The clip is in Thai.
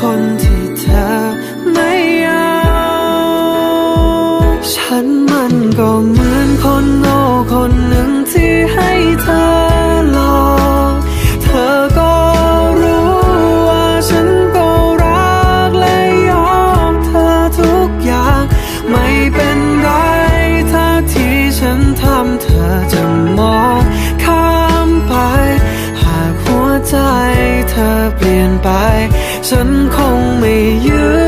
คนที่เธอไม่เอาฉันมันก็เหมือนคนโง่คนหนึ่งที่ให้เธอหลอกเธอก็รู้ว่าฉันก็รักและยอมเธอทุกอย่าง ไม่เป็นไรถ้าที่ฉันทำเธอจะมองข้ามไป หากหัวใจเธอเปลี่ยนไป ฉันคงไม่ยื้อ